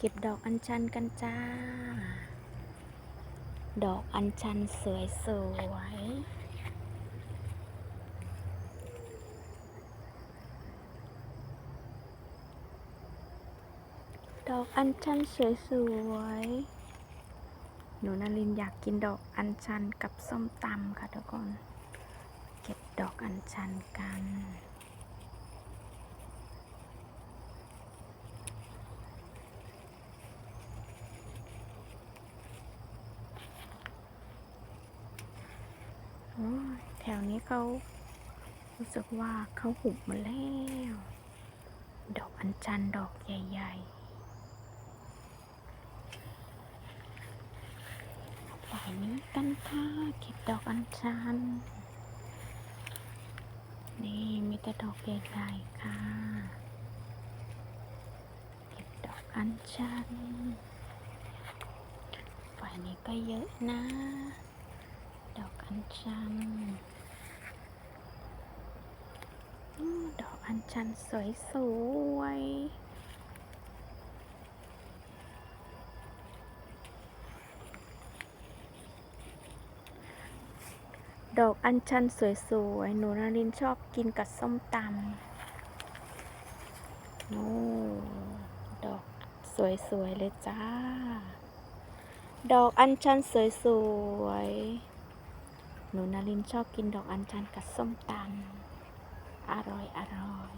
เก็บดอกอัญชันกันจ้า ดอกอัญชันสวยสวยดอกอัญชันสวยสวยหนูนารินอยากกินดอกอัญชันกับส้มตำค่ะทุกคน เก็บดอกอัญชันกัน แถวนี้เขารู้สึกว่าเขาหุบมาแล้ว ดอกอัญชันดอกใหญ่ๆฝ่ายนี้กันค่ะเก็บดอกอัญชัน นี่มีแต่ดอกใหญ่ๆค่ะ เก็บดอกอัญชันฝ่ายนี้ก็เยอะนะ ดอกอัญชันดอกอัญชันสวยสวยดอกอัญชันสวยสวยๆหนูนารินชอบกินกับส้มตำโอ้ดอกสวยสวยๆ เลยจ้า ดอกอัญชันสวยๆ หนูนารินชอบกินดอกอัญชันกับส้มตำอร่อยอร่อย